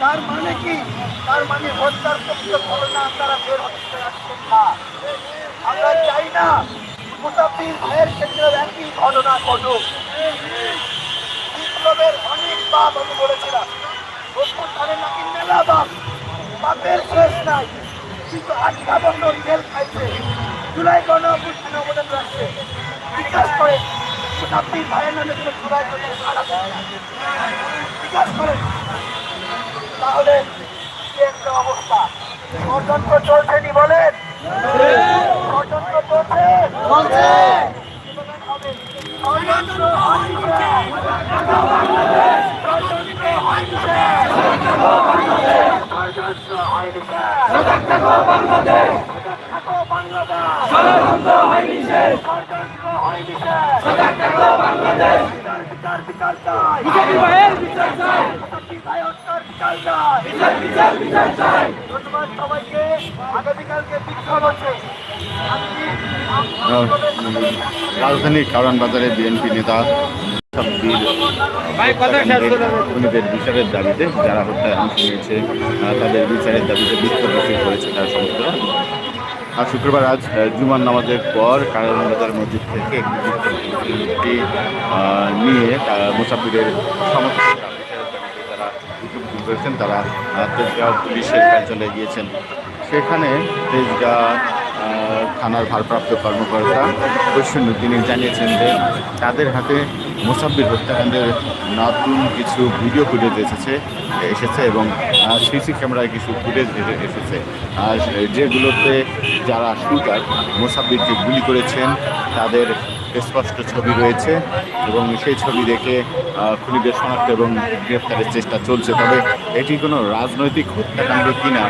তার মানে কি? তার মানে হত্যার প্রকৃত ঘটনা তারা বের হতে পারছেন না। আমরা চাই না মুসাফির ভাইয়ের ক্ষেত্রে একই ঘটনা ঘটুক। বিপ্লবের অনেক বাপ আমি বলেছিলাম। অভ্যুত্থানের নাকি মেলা বাপ বাপের শেষ নাই। কিন্তু আটকা বছর জেল খাইছে। জুলাই গণ অভ্যুত্থানে অবদান রাখছে। বিকাশ করে মুসাফির ভাইয়ের নামে কোনো জুলাই গণ বিকাশ করে তাহলে কি একটা অবস্থা ষড়যন্ত্র চলছে নি বলেন ষড়যন্ত্র চলছে চলছে ষড়যন্ত্র হচ্ছে। ষড়যন্ত্র হচ্ছে। ষড়যন্ত্র হচ্ছে। থাকো বাংলাদেশ। ষড়যন্ত্র হয়নি সে। বিচার, বিচার, বিচার চাই। মুসাফির ভাই হত্যার বিচার চাই। ধন্যবাদ সবাইকে। আগামীকালকে বিক্ষোভ হচ্ছে রাজধানীর কারণ বাজারে বিএনপি নেতা খুনিদের বিচারের দাবিতে যারা হত্যায় অংশ নিয়েছে তাদের বিচারের দাবিতে বিক্ষোভ মিছিল করেছে তার সমর্থকরা আর শুক্রবার আজ জুমার নামাজের পর কারণ বাজার মসজিদ থেকে নিয়ে মুসাফিরের সমর্থকরা বিচারের দাবিতে যারা বিক্ষোভ মিছিল করেছেন, তারা তেজগাঁও পুলিশের কার্যালয়ে গিয়েছেন। সেখানে তেজগাঁ থানার ভারপ্রাপ্ত কর্মকর্তা কৈশন্য তিনি জানিয়েছেন যে তাদের হাতে মোসাব্বির হত্যাকাণ্ডের নতুন কিছু ভিডিও ফুটেজ এসেছে এসেছে এবং সিসি ক্যামেরায় কিছু ফুটেজ এসেছে। আর যেগুলোতে যারা শুটার, মোসাব্বিরকে গুলি করেছেন, তাদের স্পষ্ট ছবি রয়েছে এবং সেই ছবি দেখে খুনিদের শনাক্ত এবং গ্রেফতারের চেষ্টা চলছে। তবে এটি কোনো রাজনৈতিক হত্যাকাণ্ড কি না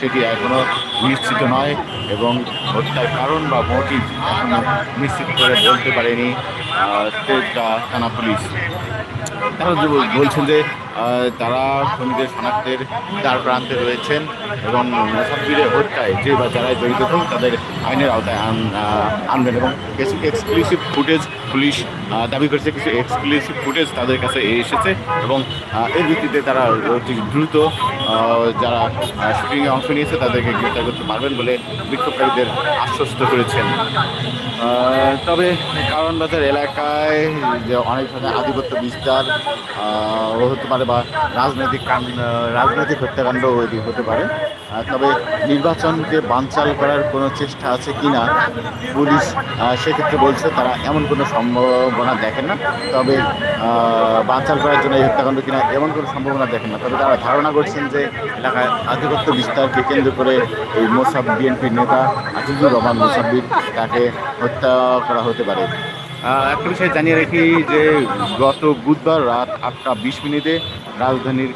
সেটি এখনও নিশ্চিত নয় এবং হত্যার কারণ বা মোটিভ এখনও নিশ্চিত করে বলতে পারেনি আহ, থানা পুলিশ। তারা বলছেন যে তারা খুনিদের শনাক্তের দ্বার প্রান্তে রয়েছেন এবং মুসাফিরের হত্যায় যে বা যারা জড়িত থাকুন তাদের আইনের আওতায় আন- আনবেন এবং কিছু এক্সক্লুসিভ ফুটেজ পুলিশ দাবি করেছে, কিছু এক্সক্লুসিভ ফুটেজ তাদের কাছে এসেছে এবং এর ভিত্তিতে তারা অতি দ্রুত যারা শুটিংয়ে অংশ নিয়েছে তাদেরকে গ্রেপ্তার পারবেন বলে বিক্ষোভকারীদের আশ্বস্ত করেছেন। তবে কারণ বাজার এলাকায় যে অনেক ধরনের আধিপত্য বিস্তার হতে পারে বা রাজনৈতিক রাজনৈতিক হত্যাকাণ্ড হতে পারে। তবে নির্বাচনকে বানচাল করার কোনো চেষ্টা আছে কি না পুলিশ সেক্ষেত্রে বলছে তারা এমন কোনো সম্ভাবনা দেখেন না। তবে বানচাল করার জন্য এই হত্যাকাণ্ড কিনা এমন কোনো সম্ভাবনা দেখেন না। তবে তারা ধারণা করছেন যে এলাকায় আধিপত্য বিস্তারকে কেন্দ্র করে এই মোসাব বিএনপির নেতা আজিজুর রহমান মুসাব্বির, তাকে হত্যা করা হতে পারে। একটা বিষয় জানিয়ে রাখি যে গত বুধবার রাত আটটা বিশ মিনিটে রাজধানীর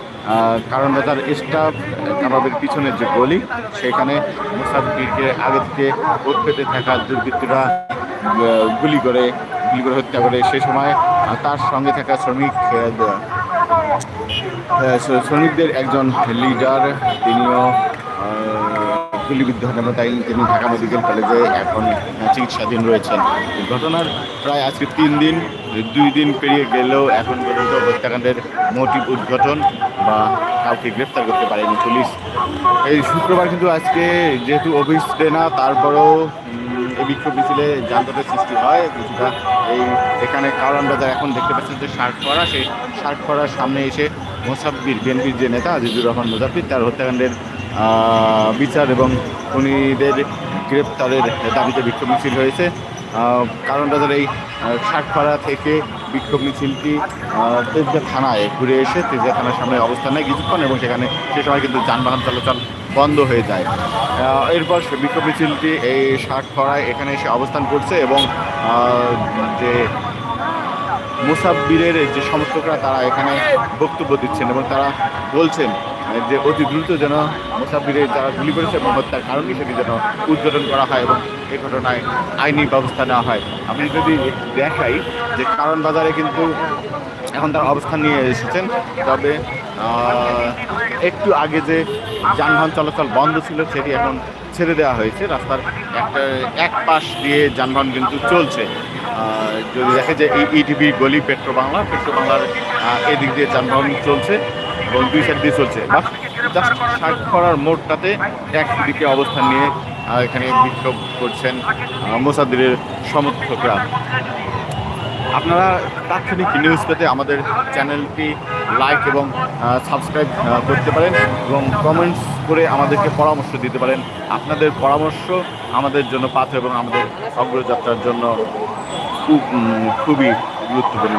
কারণ বাজার স্টাফ কাবাবের পিছনের যে গলি, সেখানে মুসাফিরকে আগে থেকে পেতে থাকা দুর্বৃত্তরা গুলি করে গুলি করে হত্যা করে। সে সময় তার সঙ্গে থাকা শ্রমিক শ্রমিকদের একজন লিডার, তিনিও গুলিবিদ্ধ হন এবং তাই তিনি ঢাকা মেডিকেল কলেজে এখন চিকিৎসাধীন রয়েছেন। ঘটনার প্রায় আজকে তিন দিন, দুই দিন পেরিয়ে গেলেও এখন পর্যন্ত হত্যাকাণ্ডের মোটিভ উদ্ঘাটন বা কাউকে গ্রেপ্তার করতে পারেনি পুলিশ। এই শুক্রবার কিন্তু আজকে যেহেতু অফিস ডে না, তারপরেও এই বিক্ষোভ মিছিলে যানজটের সৃষ্টি হয়। কিছুটা এই এখানে কারণ বাজার এখন দেখতে পাচ্ছেন যে শার্ট করা, সেই শার্ট করার সামনে এসে মোসাব্বির, বিএনপির যে নেতা আজিজুর রহমান মুজাফির, তার হত্যাকাণ্ডের বিচার এবং খুনিদের গ্রেপ্তারের দাবিতে বিক্ষোভ মিছিল হয়েছে। আহ, কারণ বাজার এই ষাটপাড়া থেকে বিক্ষোভ মিছিলটি তেজগাঁ থানায় ঘুরে এসে তেজগাঁ থানার সামনে অবস্থান নেয় কিছুক্ষণ এবং সেখানে সে সময় কিন্তু যানবাহন চলাচল বন্ধ হয়ে যায়। এরপর বিক্ষোভ মিছিলটি এই ষাটপাড়ায় এখানে এসে অবস্থান করছে এবং যে মোসাব্বিরের যে সমর্থকরা তারা এখানে বক্তব্য দিচ্ছেন এবং তারা বলছেন যে অতি দ্রুত যেন মোসাব্বিরের যারা গুলি করেছে এবং হত্যার কারণ সেটি যেন উদ্বোধন করা হয় এবং এই ঘটনায় আইনি ব্যবস্থা নেওয়া হয়। আমি যদি দেখাই যে কারণ বাজারে কিন্তু এখন তার অবস্থান নিয়ে এসেছেন, তবে একটু আগে যে যানবাহন চলাচল বন্ধ ছিল সেটি এখন ছেড়ে দেওয়া হয়েছে। রাস্তার একটা, এক পাশ দিয়ে যানবাহন কিন্তু চলছে। যদি দেখে যে এই ইটিভি গলি পেট্রো বাংলা পেট্রো বাংলার এদিক দিয়ে যানবাহন চলছে। এবং দুই সাইড দিয়ে চলছে। বাস জাস্ট করার মোড়টাতে একদিকে অবস্থান নিয়ে এখানে বিক্ষোভ করছেন মোসাদ্দিরের সমর্থকরা। আপনারা তাৎক্ষণিক নিউজ পেতে আমাদের চ্যানেলটি লাইক এবং সাবস্ক্রাইব করতে পারেন এবং কমেন্টস করে আমাদেরকে পরামর্শ দিতে পারেন। আপনাদের পরামর্শ আমাদের জন্য পাথর এবং আমাদের অগ্রযাত্রার জন্য খুব খুবই গুরুত্বপূর্ণ।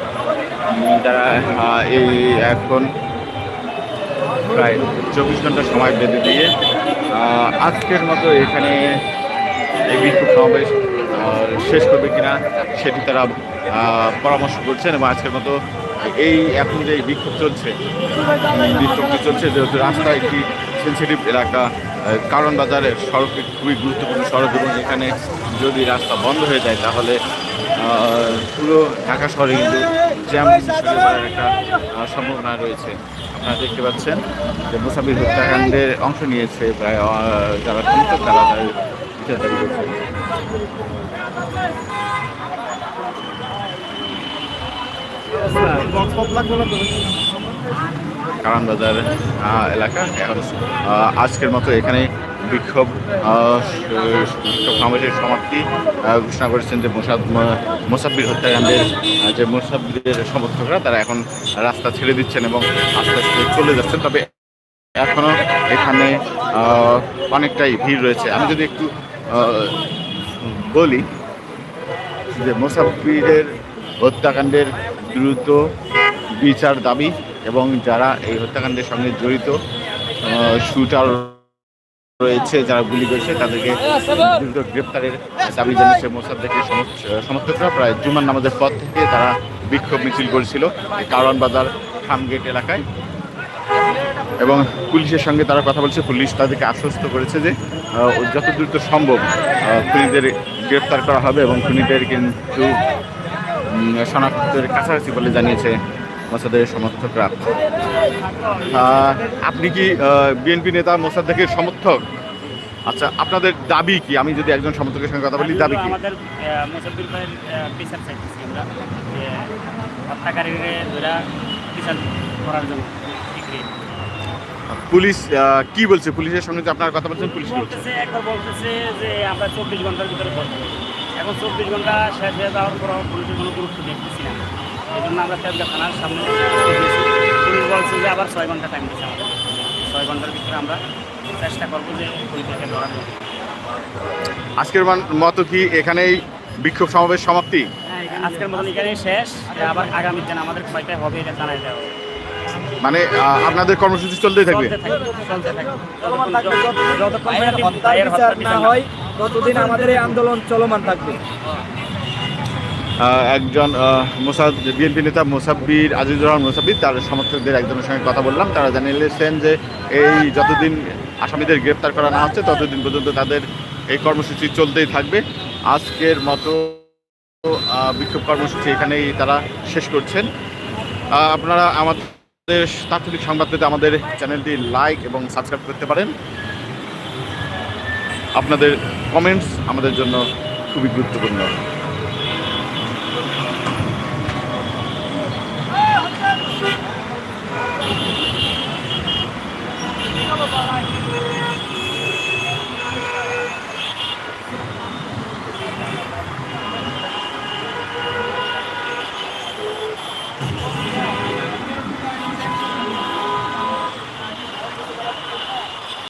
তারা এই এখন প্রায় চব্বিশ ঘণ্টা সময় বেঁধে দিয়ে আজকের মতো এখানে এই বিক্ষোভ সমাবেশ শেষ করবে কিনা সেটি তারা পরামর্শ করছেন এবং আজকের মতো এই এখন যে বিক্ষোভ চলছে বিক্ষোভটি চলছে যেহেতু রাস্তা একটি সেন্সিটিভ এলাকা কারণ বাজারের সড়ক খুবই গুরুত্বপূর্ণ সড়ক এবং এখানে যদি রাস্তা বন্ধ হয়ে যায় তাহলে পুরো ঢাকা শহরে কিন্তু জ্যাম একটা সম্ভাবনা রয়েছে। আপনারা দেখতে পাচ্ছেন যে মুসাফির হত্যাকাণ্ডের অংশ নিয়েছে প্রায় যারা সমর্থক তারা তাদের করছে কারণ বাজার এলাকা, এখন আজকের মতো এখানে বিক্ষোভ সমাবেশের সমাপ্তি ঘোষণা করেছেন যে মোসাদ মোসাব্বির হত্যাকাণ্ডের যে মোসাব্বিরের সমর্থকরা, তারা এখন রাস্তা ছেড়ে দিচ্ছেন এবং আস্তে আস্তে চলে যাচ্ছেন। তবে এখনও এখানে অনেকটাই ভিড় রয়েছে। আমি যদি একটু বলি যে মোসাফিরের হত্যাকাণ্ডের দ্রুত বিচার দাবি এবং যারা এই হত্যাকাণ্ডের সঙ্গে জড়িত শুটার রয়েছে, যারা গুলি করেছে, তাদেরকে দ্রুত গ্রেপ্তারের দাবি জানিয়েছে মোসাদ্দেকের সমর্থ- সমর্থকরা। প্রায় জুমার নামাজের পর থেকে তারা বিক্ষোভ মিছিল করেছিল কারওয়ান বাজার খামগেট এলাকায়। এবং পুলিশের সঙ্গে তারা কথা বলছে। পুলিশ তাদেরকে আশ্বস্ত করেছে যে যত দ্রুত সম্ভব খুনিদের গ্রেপ্তার করা হবে এবং খুনিদের কিন্তু শনাক্তের কাছাকাছি বলে জানিয়েছে মোসাদের সমর্থকরা। আপনি কি বিএনপি নেতা মোসাদ্দেকের সমর্থক? আচ্ছা আপনাদের দাবি কি? আমি যদি একজন সমর্থকের সঙ্গে কথা বলি দাবি কি? আমাদের মুসাফির ভাইয়ের বিচার চাইতেছি আমরা যে ধরা বিচার করার জন্য পুলিশ কি বলছে? পুলিশের সঙ্গে আপনারা কথা বলছেন পুলিশ বলছে? একবার বলতেছে যে আমরা চব্বিশ ঘণ্টার ভিতরে এখন চব্বিশ ঘণ্টা শেষ হয়ে যাওয়ার পর পুলিশের কোনো গুরুত্ব দেখতেছি না। এই জন্য আমরা তেজগা থানার সামনে। পুলিশ বলছে যে আবার ছয় ঘণ্টা টাইম দিচ্ছে আমাদের। ছয় ঘণ্টার ভিতরে আমরা চেষ্টা করব যে পুলিশকে ধরার। আজকের মান- মতো কি এখানেই বিক্ষোভ সমাবেশ সমাপ্তি? হ্যাঁ আজকের মতন এখানেই শেষ। আবার আগামী দিন আমাদের কয়টায় হবে এটা জানাই দেওয়া হবে। মানে আপনাদের কর্মসূচি চলতেই থাকবে? যতদিন হয় ততদিন আমাদের এই আন্দোলন চলমান থাকবে। আহ, একজন মোসাদ, বিএনপি নেতা মোসাব্বির, আজিজুর রহমান মোসাব্বির, তার সমর্থকদের একজনের সঙ্গে কথা বললাম। তারা জানিয়েছেন যে এই যতদিন আসামিদের গ্রেপ্তার করা না হচ্ছে, ততদিন পর্যন্ত তাদের এই কর্মসূচি চলতেই থাকবে। আজকের মতো বিক্ষোভ কর্মসূচি এখানেই তারা শেষ করছেন। আপনারা আমাদের তাৎক্ষণিক সংবাদ পেতে আমাদের চ্যানেলটি লাইক এবং সাবস্ক্রাইব করতে পারেন। আপনাদের কমেন্টস আমাদের জন্য খুবই গুরুত্বপূর্ণ।